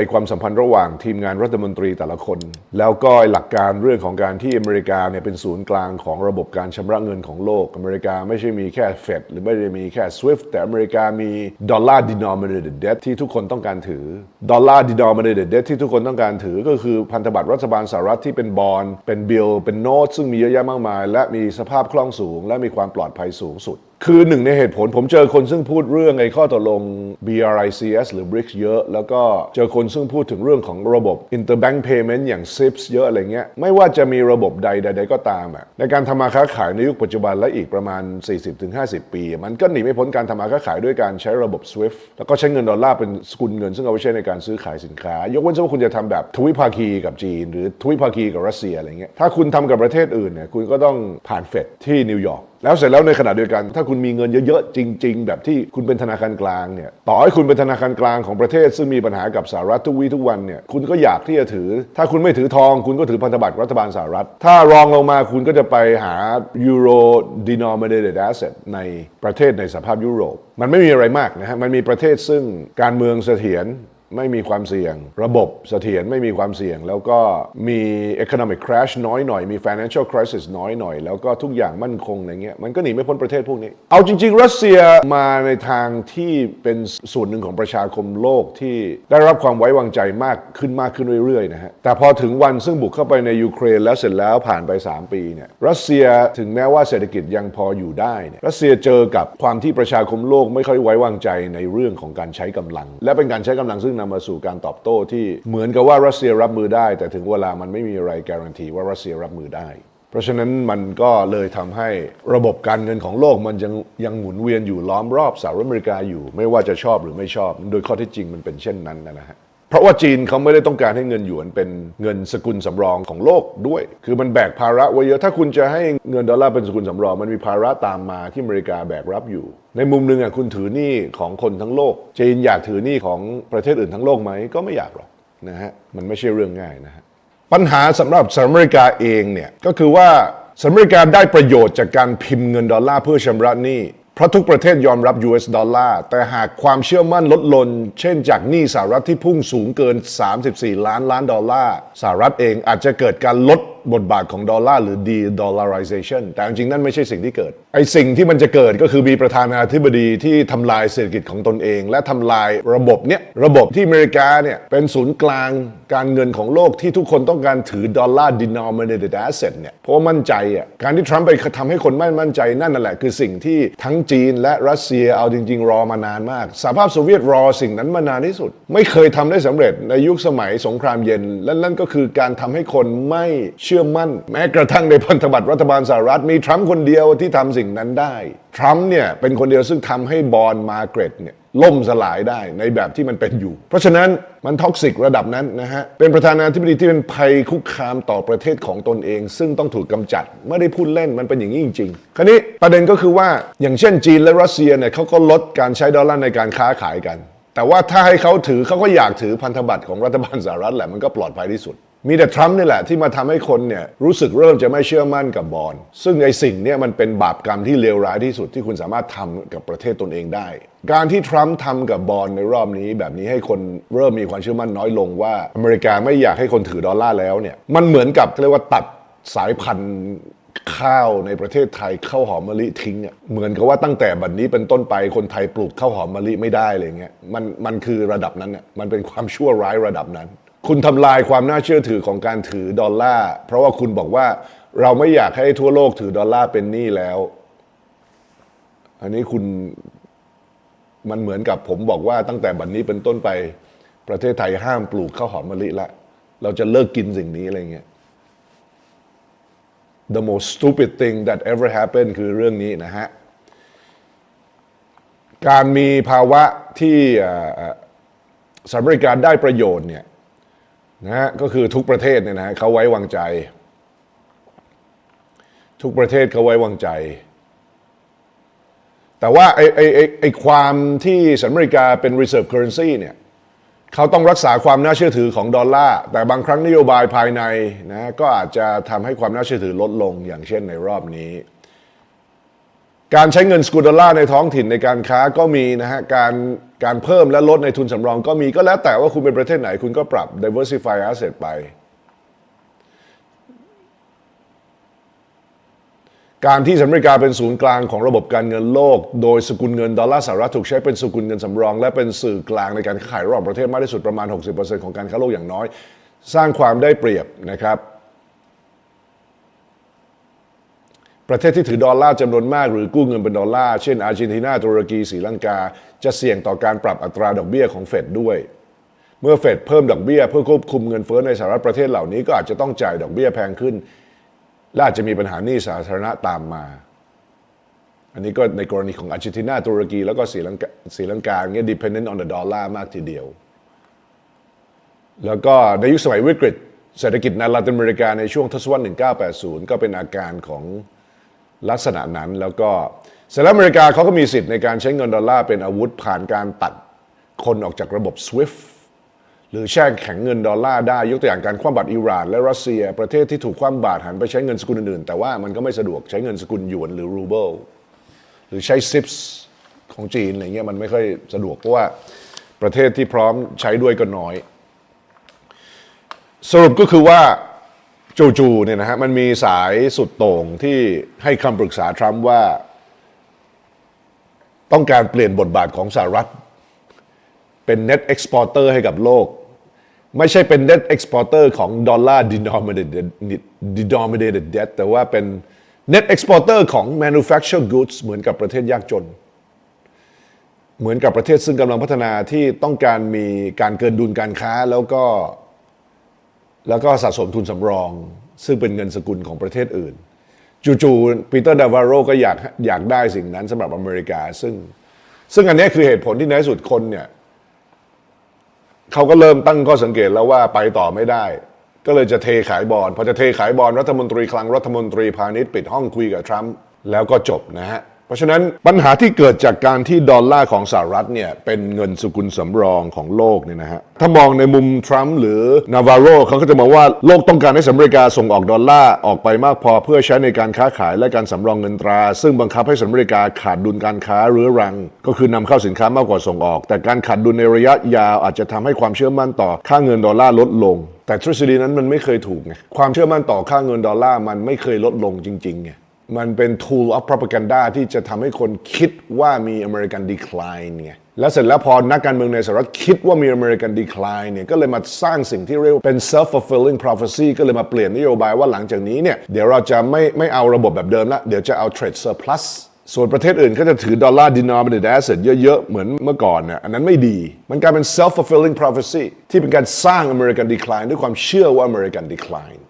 อ้ความสัมพันธ์ระหว่างทีมงานรัฐมนตรีแต่ละคน แล้วก็หลักการเรื่องของการที่อเมริกาเนี่ยเป็นศูนย์กลางของระบบการชำระเงินของโลก อเมริกาไม่ใช่มีแค่เฟดหรือไม่ได้มีแค่ SWIFT แต่อเมริกามีดอลลาร์ denominated debt ที่ทุกคนต้องการถือดอลลาร์ denominated debt ที่ทุกคนต้องการถือก็คือพันธบัตรรัฐบาลสหรัฐที่เป็นบอลเป็นบิลเป็นโน้ตซึ่งมีเยอะแยะมากมาย และมีสภาพคล่องสูง และมีความปลอดภัยสูงสุด คือหนึ่งในเหตุผลผมเจอคนซึ่งพูดเรื่องไอ้ข้อตกลง BRICS หรือ BRICS เยอะ แล้วก็เจอคนซึ่งพูดถึงเรื่องของระบบ interbank payment อย่าง SIPS เยอะอะไรเงี้ย ไม่ว่าจะมีระบบใดใด ๆ ก็ตามอะในการทำมาค้าขายในยุคปัจจุบันและอีกประมาณ 40-50 ปี มันก็หนีไม่พ้นการทำมาค้าขายด้วยการใช้ระบบ SWIFT แล้วก็ใช้เงินดอลลาร์เป็นสกุลเงิน ซึ่งเอาไว้ใช้ในการซื้อขายสินค้า ยกเว้นว่าคุณจะทำแบบทวิภาคีกับจีน หรือทวิภาคีกับรัสเซียอะไรเงี้ยถ้าคุณทำกับประเทศอื่นเนี่ยคุณก็ต้องผ่านเฟดที่นิวยอร์ก แล้วเสร็จแล้วในขณะเดียวกัน ถ้าคุณมีเงินเยอะๆ จริง ๆ แบบที่คุณเป็นธนาคารกลางเนี่ยต่อให้คุณเป็นธนาคารกลางของประเทศ ซึ่งมีปัญหากับสหรัฐทุกวี่ทุกวันเนี่ยคุณก็อยากที่จะถือ ถ้าคุณไม่ถือทองคุณก็ถือพันธบัตรรัฐบาลสหรัฐ ถ้ารองลงมาคุณก็จะไปหา euro denominated asset ในประเทศในสภาพยุโรป มันไม่มีอะไรมากนะฮะมันมีประเทศซึ่งการเมืองเสถียร ไม่มีความเสี่ยง ระบบเสถียรไม่มีความเสี่ยง แล้วก็มี economic crash น้อยหน่อย มี financial crisis น้อยหน่อย แล้วก็ทุกอย่างมั่นคงอะไรเงี้ยมันก็หนีไม่พ้นประเทศพวกนี้ เอาจริง ๆ รัสเซียมาในทางที่เป็นส่วนหนึ่งของประชาคมโลกที่ได้รับความไว้วางใจมากขึ้นมากขึ้นเรื่อยๆนะฮะแต่พอถึงวันซึ่งบุกเข้าไปในยูเครนแล้วเสร็จแล้วผ่านไป 3 ปีเนี่ยรัสเซียถึงแม้ว่าเศรษฐกิจยังพออยู่ได้เนี่ยรัสเซียเจอกับความที่ประชาคมโลกไม่ค่อยไว้วางใจในเรื่องของการใช้กำลัง และเป็นการใช้กำลังซึ่งนำมาสู่การตอบโต้ที่เหมือนกับว่ารัสเซียรับมือได้ แต่ถึงเวลามันไม่มีอะไรการันตีว่ารัสเซียรับมือได้ เพราะฉะนั้นมันก็เลยทำให้ระบบการเงินของโลกมันยังยังหมุนเวียนอยู่ล้อมรอบสหรัฐอเมริกาอยู่ ไม่ว่าจะชอบหรือไม่ชอบ โดยข้อเท็จจริงมันเป็นเช่นนั้นนะฮะ เพราะว่าจีนเขาไม่ได้ต้องการให้เงินหยวนเป็นเงินสกุลสำรองของโลกด้วย คือมันแบกภาระไว้เยอะ ถ้าคุณจะให้เงินดอลลาร์เป็นสกุลสำรอง มันมีภาระตามมาที่อเมริกาแบกรับอยู่ ในมุมหนึ่งอะคุณถือหนี้ของคนทั้งโลก จีนอยากถือหนี้ของประเทศอื่นทั้งโลกไหมก็ไม่อยากหรอกนะฮะ มันไม่ใช่เรื่องง่ายนะฮะ ปัญหาสำหรับสหรัฐอเมริกาเองเนี่ยก็คือว่าสหรัฐอเมริกาได้ประโยชน์จากการพิมพ์เงินดอลลาร์เพื่อชำระหนี้ เพราะทุกประเทศยอมรับ US ดอลลาร์ แต่หากความเชื่อมั่นลดลง เช่นจากหนี้สหรัฐที่พุ่งสูงเกิน 34 ล้านล้านดอลลาร์ สหรัฐเองอาจจะเกิดการลดบทบาทของดอลลาร์หรือ de-dollarization แต่จริงๆนั่นไม่ใช่สิ่งที่เกิด ไอสิ่งที่มันจะเกิดก็คือมีประธานาธิบดีที่ทำลายเศรษฐกิจของตนเอง และทำลายระบบเนี้ยระบบที่อเมริกาเนี่ยเป็นศูนย์กลางการเงินของโลกที่ทุกคนต้องการถือดอลลาร์ denominated asset เนี่ยเพราะมั่นใจอะการที่ทรัมป์ไปทำให้คนไม่มั่นใจนั่นนั่นแหละคือสิ่งที่ทั้งจีนและรัสเซียเอาจริง ๆ รอมานานมากสหภาพโซเวียตรอสิ่งนั้นมานานที่สุด ไม่เคยทำได้สำเร็จในยุคสมัยสงครามเย็นและนั่นก็คือการทำให้คนไม่เชื่อมั่น แม้กระทั่งในพันธบัตรรัฐบาลสหรัฐ มีทรัมป์คนเดียวที่ทำสิ่งนั้นได้ ทรัมป์เนี่ยเป็นคนเดียวซึ่งทำให้บอลมาเกรตเนี่ยล่มสลายได้ในแบบที่มันเป็นอยู่ เพราะฉะนั้นมันท็อกซิกระดับนั้นนะฮะ เป็นประธานาธิบดีที่เป็นภัยคุกคามต่อประเทศของตนเอง ซึ่งต้องถูกกำจัด ไม่ได้พูดเล่นมันเป็นอย่างนี้จริง ๆ คราวนี้ประเด็นก็คือว่าอย่างเช่นจีนและรัสเซียเนี่ยเขาก็ลดการใช้ดอลลาร์ในการค้าขายกัน แต่ว่าถ้าให้เขาถือเขาก็อยากถือพันธบัตรของรัฐบาลสหรัฐแหละมันก็ปลอดภัยที่สุด มีแต่ทรัมป์นี่แหละที่มาทำให้คนเนี่ยรู้สึกเริ่มจะไม่เชื่อมั่นกับบอลซึ่งไอ้สิ่งเนี้มันเป็นบาปกรรมที่เลวร้ายที่สุดที่คุณสามารถทำกับประเทศตนเองได้ การที่ทรัมป์ทำกับบอลในรอบนี้ แบบนี้ให้คนเริ่มมีความเชื่อมั่นน้อยลงว่า อเมริกาไม่อยากให้คนถือดอลลาร์แล้วเนี่ยมันเหมือนกับเรียกว่าตัดสายพันธุ์ข้าวในประเทศไทยข้าวหอมมะลิทิ้งอะเหมือนกับว่าตั้งแต่บัดนนี้เป็นต้นไปคนไทยปลูกข้าวหอมมะลิไม่ได้เลยเงี้ยมันมันคือระดับนั้นอะมันเป็นความชั่วร้ายระดับนั้น คุณทำลายความน่าเชื่อถือของการถือดอลลาร์เพราะว่าคุณบอกว่าเราไม่อยากให้ทั่วโลกถือดอลลาร์เป็นหนี้แล้ว อันนี้คุณมันเหมือนกับผมบอกว่าตั้งแต่บัดนนี้เป็นต้นไป ประเทศไทยห้ามปลูกข้าวหอมมะลิละ เราจะเลิกกินสิ่งนี้อะไรเงี้ย the most stupid thing that ever happened คือเรื่องนี้นะฮะ การมีภาวะที่อ่อเอ่อสหรัฐอเมริกาได้ประโยชน์เนี่ย นะฮะก็คือทุกประเทศเนี่ยนะฮะเขาไว้วางใจ ทุกประเทศเขาไว้วางใจ แต่ว่าไอ้ไอ้ไอ้ไอ้ความที่สหรัฐอเมริกาเป็น reserve currency เนี่ยเขาต้องรักษาความน่าเชื่อถือของดอลลาร์แต่บางครั้งนโยบายภายในนะก็อาจจะทำให้ความน่าเชื่อถือลดลงอย่างเช่นในรอบนี้ การใช้เงินสกุลดอลลาร์ในท้องถิ่นในการค้าก็มีนะฮะการการเพิ่มและลดในทุนสำรองก็มีก็แล้วแต่ว่าคุณเป็นประเทศไหนคุณก็ปรับ diversify asset ไป การที่สหรัฐอเมริกาเป็นศูนย์กลางของระบบการเงินโลก โดยสกุลเงินดอลลาร์สหรัฐถูกใช้เป็นสกุลเงินสำรอง และเป็นสื่อกลางในการขายระหว่างประเทศมากที่สุดประมาณ 60%ของการค้าโลกอย่างน้อย สร้างความได้เปรียบนะครับ ประเทศที่ถือดอลลาร์จำนวนมากหรือกู้เงินเป็นดอลลาร์ เช่นอาร์เจนตินาตุรกีศรีลังกา จะเสี่ยงต่อการปรับอัตราดอกเบี้ยของเฟดด้วย เมื่อเฟดเพิ่มดอกเบี้ยเพื่อควบคุมเงินเฟ้อในสหรัฐประเทศเหล่านี้ก็อาจจะต้องจ่ายดอกเบี้ยแพงขึ้น และอาจจะมีปัญหาหนี้สาธารณะตามมา อันนี้ก็ในกรณีของอาร์เจนตินาตุรกีแล้วก็ศรีลังกาศรีลังกาเงี้ย dependent on the dollar มากทีเดียว แล้วก็ในยุคสมัยวิกฤตเศรษฐกิจในลาตินอเมริกาในช่วงทศวรรษ 1980 ก็เป็นอาการของ ลักษณะนั้นแล้วก็สหรัฐอเมริกาเขาก็มีสิทธิ์ในการใช้เงินดอลลาร์เป็นอาวุธผ่านการตัดคนออกจากระบบ SWIFT หรือแช่แข็งเงินดอลลาร์ได้ยกตัวอย่างการคว่ำบาตรอิหร่าน และรัสเซีย ประเทศที่ถูกคว่ำบาตรหันไปใช้เงินสกุลอื่นๆ แต่ว่ามันก็ไม่สะดวกใช้เงินสกุลหยวนหรือรูเบิลหรือใช้ซิปส์ของจีนอะไรเงี้ยมันไม่ค่อยสะดวกเพราะว่าประเทศที่พร้อมใช้ด้วยก็น้อย สรุปก็คือว่า จู่ๆเนี่ยนะฮะมันมีสายสุดโต่งที่ให้คำปรึกษาทรัมป์ว่า ต้องการเปลี่ยนบทบาทของสหรัฐ เป็น net exporter ให้กับโลก ไม่ใช่เป็น net exporter ของ dollar denominated denominated debt แต่ว่าเป็น net exporter ของ manufactured goods เหมือนกับประเทศยากจน เหมือนกับประเทศซึ่งกำลังพัฒนาที่ต้องการมีการเกินดุลการค้าแล้วก็ แล้วก็สะสมทุนสำรอง ซึ่งเป็นเงินสกุลของประเทศอื่น จู่ๆปีเตอร์ดาวาโรก็อยากอยากได้สิ่งนั้นสำหรับอเมริกา ซึ่ง ซึ่งอันนี้คือเหตุผลที่ในที่สุดคนเนี่ยเขาก็เริ่มตั้งข้อสังเกตแล้วว่าไปต่อไม่ได้ ก็เลยจะเทขายบอลพอจะเทขายบอลรัฐมนตรีคลังรัฐมนตรีพาณิชย์ปิดห้องคุยกับทรัมป์แล้วก็จบนะฮะ เพราะฉะนั้นปัญหาที่เกิดจากการที่ดอลลาร์ของสหรัฐเนี่ยเป็นเงินสกุลสำรองของโลกเนี่ยนะฮะถ้ามองในมุมทรัมป์หรือนา v าโรเขาก็จะมองว่าโลกต้องการให้สหรัฐอเมริกาส่งออกดอลลาร์ออกไปมากพอเพื่อใช้ในการค้าขายและการสำรองเงินตรา ซึ่งบังคับให้สหรัฐอเมริกาขาดดุลการค้าเรื้อรัง ก็คือนำเข้าสินค้ามากกว่าส่งออก แต่การขาดดุลในระยะยาวอาจจะทำให้ความเชื่อมั่นต่อค่าเงินดอลลาร์ลดลงแต่ทฤษฎีนั้นมันไม่เคยถูกไงความเชื่อมั่นต่อค่าเงินดอลลาร์มันไม่เคยลดลงจริงๆไง มันเป็น tool of propaganda ที่จะทำให้คนคิดว่ามี American decline ไง แล้วเสร็จแล้วพอนักการเมืองในสหรัฐคิดว่ามี American decline เนี่ย ก็เลยมาสร้างสิ่งที่เรียกว่าเป็น self fulfilling prophecy ก็เลยมาเปลี่ยนนโยบายว่าหลังจากนี้เนี่ย เดี๋ยวเราจะไม่ไม่เอาระบบแบบเดิมละ เดี๋ยวจะเอา trade surplus ส่วนประเทศอื่นก็จะถือดอลลาร์ denominated asset เยอะ ๆ เหมือนเมื่อก่อนเนี่ยอันนั้นไม่ดี มันกลายเป็น self fulfilling prophecy ที่เป็นการสร้าง American decline ด้วยความเชื่อว่า American decline